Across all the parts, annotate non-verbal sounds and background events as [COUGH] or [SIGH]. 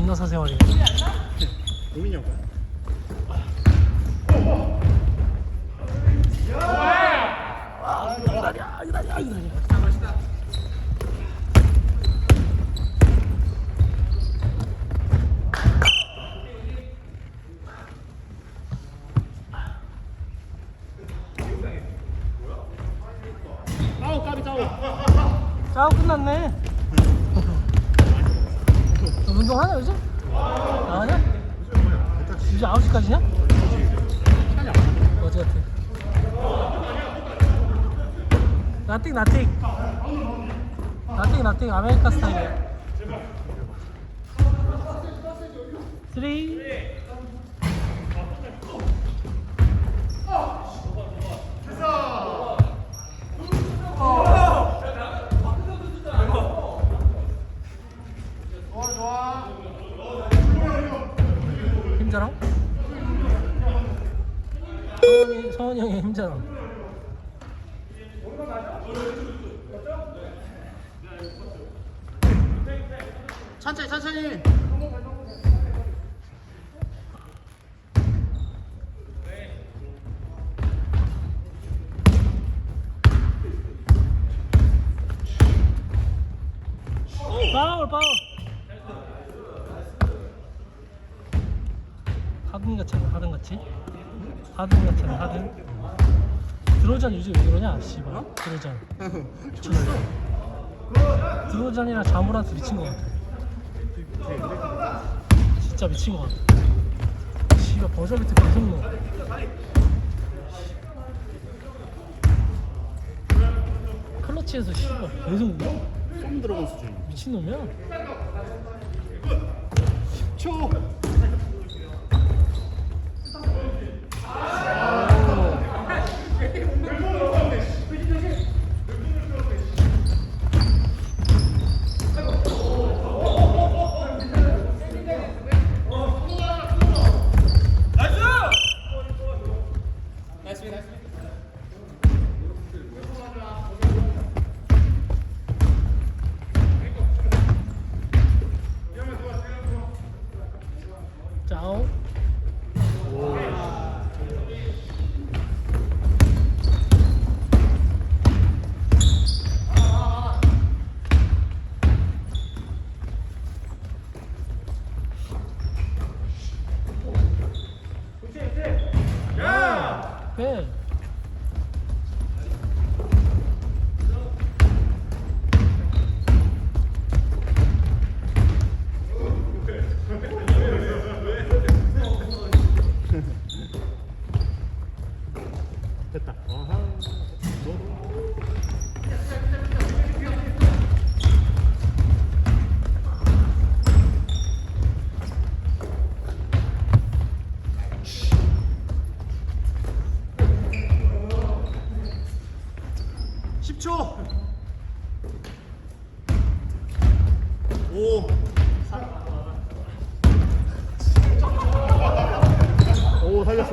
존나 사생활이네. 고민이 형. 아. 짜오 끝났네. 너 운동하냐 요즘? 안 하냐? 이제 9시까지냐? 어제 같아. 나띵 나띵. 나띵 나띵 아메리카 스타일이야. 3 힘자랑 천천히 천천히. 파울 파울 하든 같잖아 하든 같이 하든 드로전 요즘 왜 그러냐? 씨발. 드로전 미쳤어 드로전이랑 자모란트 미친 거 같아. 진짜 미친 거 같아. 씨발 버저비트 계속 넣어. 클러치에서 씨발 계속 넣어. 썸 들어간 수준. 미친놈이야? 10초. 짜오 네. 10초 5 오, 살렸어.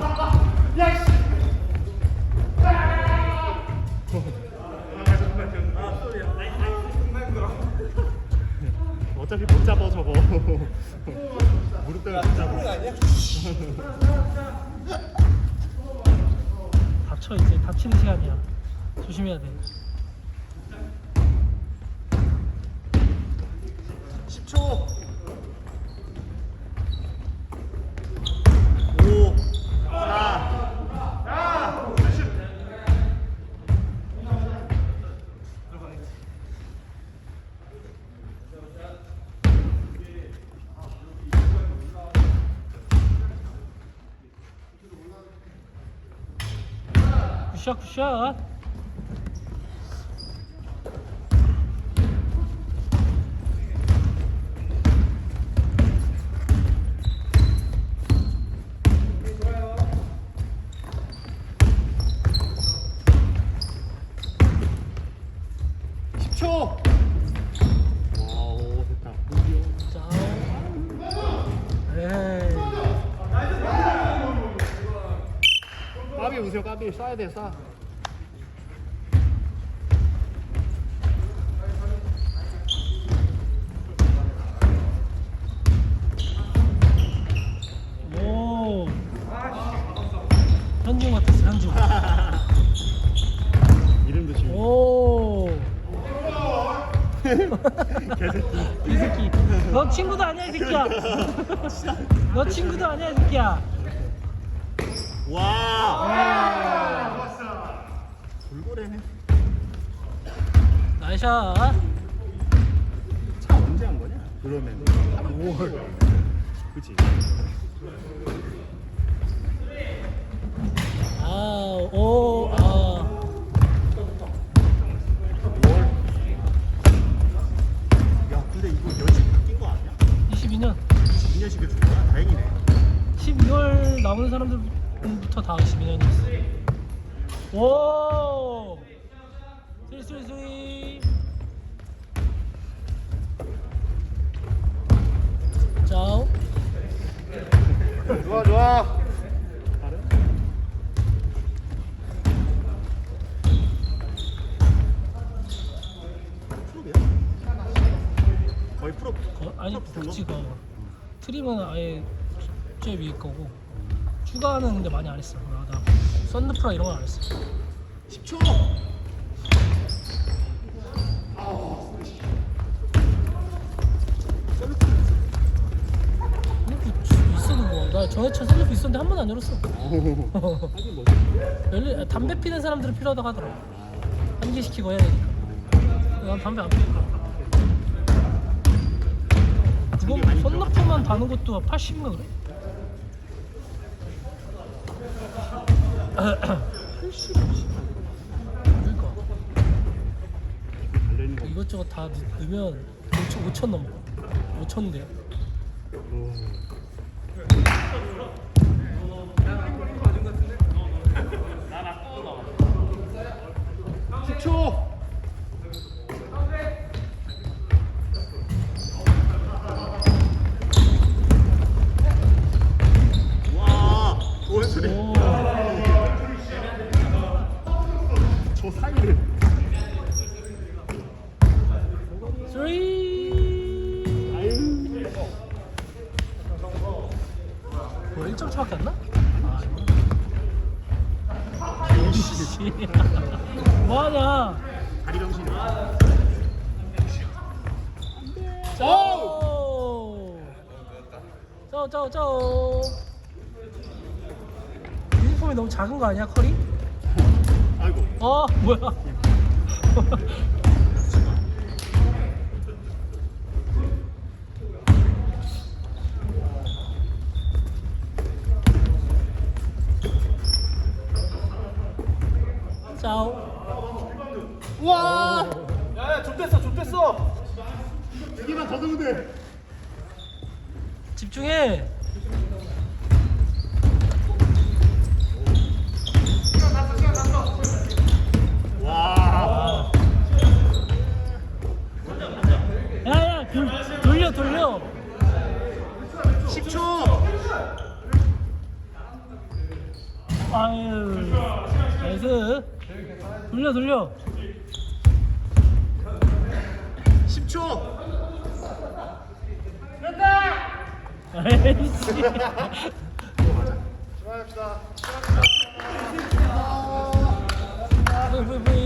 야, 씨! 어차피 못 잡아 저거. 무릎 때문에 못 잡아. 닥쳐 이제. 닥치는 시간이야. 조심해야 돼. 10초. 5 4 굿샷 굿샷 领袖干杯，上一点上。개새끼. [LAUGHS] [LAUGHS] 이 새끼. 너 친구도 아니야 이 새끼야. [LAUGHS] 너 친구도 아니야 이 새끼야. 와. 돌고래네. 나이샤 차 언제 한 거냐? 그러면 5월. 그치? 오 스리스리스리 짜오 좋아, 좋아. 거의 프로. 어, 아니 거? 그치 그 트림은 아예 제일 위에 거고 추가는 근데 많이 안 했어 나, 나 썬루프랑 이런 건 안 했어 10초. 썬루프 있어도 뭐 나 전에 차 썬루프 있었는데 한 번도 안 열었어 하긴 뭐지? 열리, 아, 담배 피는 사람들은 필요하다고 하더라고 환기시키고 해야 되니까 난 담배 안 피니까 그거 썬루프만 다는 것도 80인가 그래? 80? 그러니까 거. 이것저것 다 넣- 넣으면 5천, 5천 넘어 5천인데요 오. 초 뭐 1점 차밖에 안 나? 아 이씨. 뭐하냐 다리 정신이. 오! 짜오 유니폼이 너무 작은 거 아니야 컬이? 아이고. 어 뭐야 짜오 와! 야야 좁됐어 좁됐어 여기만 더 넣으면 돼. 집중해 돌려 돌려. 10초. 아이씨. 들어갑시다. 아, 뭐야, 뭐야.